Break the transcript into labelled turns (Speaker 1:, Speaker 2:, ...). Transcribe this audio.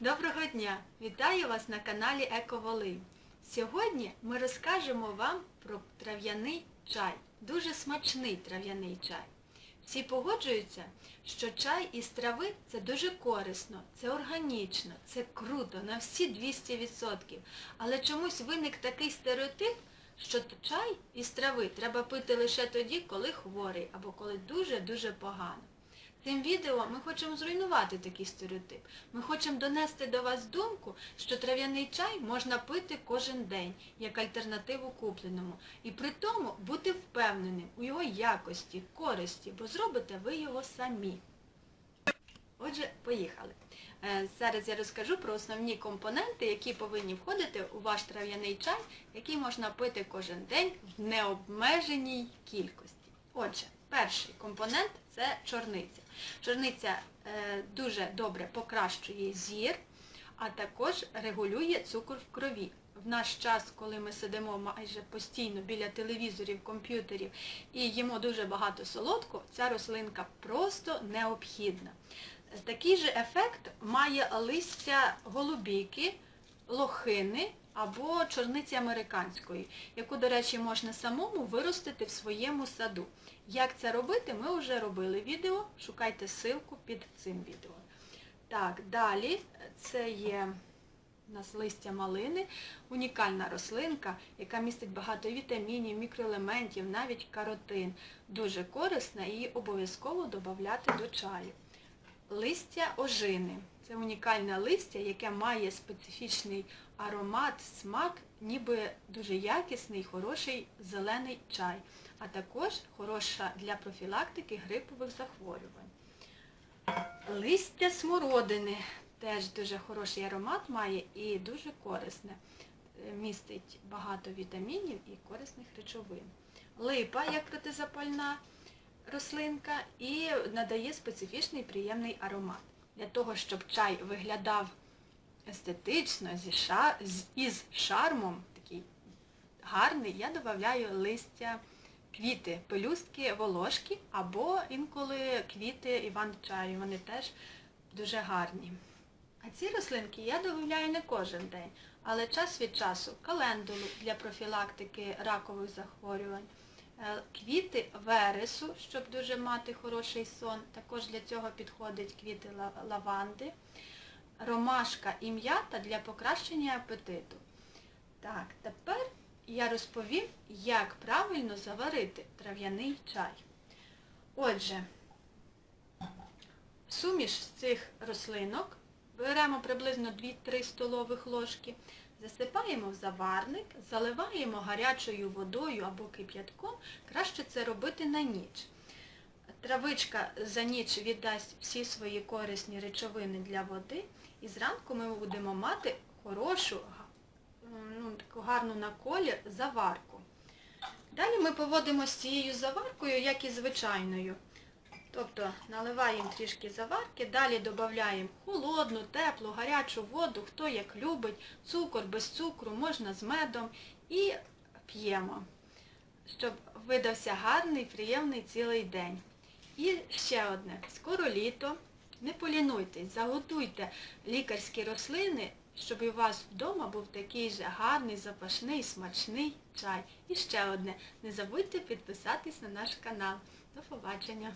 Speaker 1: Доброго дня! Вітаю вас на каналі Ековолинь. Сьогодні ми розкажемо вам про трав'яний чай. Дуже смачний трав'яний чай. Всі погоджуються, що чай із трави це дуже корисно, це органічно, це круто, на всі 200%. Але чомусь виник такий стереотип, що чай із трави треба пити лише тоді, коли хворий або коли дуже-дуже погано. Цим відео ми хочемо зруйнувати такий стереотип. Ми хочемо донести до вас думку, що трав'яний чай можна пити кожен день, як альтернативу купленому. І при тому бути впевненим у його якості, користі, бо зробите ви його самі. Отже, поїхали. Е, Зараз я розкажу про основні компоненти, які повинні входити у ваш трав'яний чай, який можна пити кожен день в необмеженій кількості. Отже, перший компонент це чорниця. Чорниця е, дуже добре покращує зір, а також регулює цукор в крові. В наш час, коли ми сидимо майже постійно біля телевізорів, комп'ютерів і їмо дуже багато солодкого, ця рослинка просто необхідна. Такий же ефект має листя голубіки, лохини або чорниці американської, яку, до речі, можна самому виростити в своєму саду. Як це робити, ми вже робили відео, шукайте ссылку під цим відео. Так, далі це є у нас листя малини, унікальна рослинка, яка містить багато вітамінів, мікроелементів, навіть каротин. Дуже корисна її обов'язково додати до чаю. Листя ожини. Це унікальне листя, яке має специфічний аромат, смак, ніби дуже якісний, хороший зелений чай, а також хороша для профілактики грипових захворювань. Листя смородини теж дуже хороший аромат має і дуже корисне. Е, Містить багато вітамінів і корисних речовин. Липа, як протизапальна рослинка, і надає специфічний приємний аромат. Для того, щоб чай виглядав естетично, зі ша... з- із шармом, такий гарний, я додаю листя квіти, пелюстки, волошки або інколи квіти іван-чаю. Вони теж дуже гарні. А ці рослинки я додаю не кожен день, але час від часу календулу для профілактики ракових захворювань, квіти вересу, щоб дуже мати хороший сон, також для цього підходять квіти лаванди, ромашка і м'ята для покращення апетиту. Так, тепер я розповім, як правильно заварити трав'яний чай. Отже, суміш з цих рослинок беремо приблизно 2-3 столових ложки, засипаємо в заварник, заливаємо гарячою водою або кип'ятком, краще це робити на ніч. Травичка за ніч віддасть всі свої корисні речовини для води, і зранку ми будемо мати хорошу, ну, таку гарну на колір заварку. Далі ми поводимо з цією заваркою, як і звичайною. Тобто наливаємо трішки заварки, далі додаємо холодну, теплу, гарячу воду, хто як любить, цукор без цукру, можна з медом і п'ємо, щоб видався гарний, приємний цілий день. І ще одне, скоро літо, не полінуйтесь, заготуйте лікарські рослини, щоб у вас вдома був такий же гарний, запашний, смачний чай. І ще одне, не забудьте підписатись на наш канал. До побачення!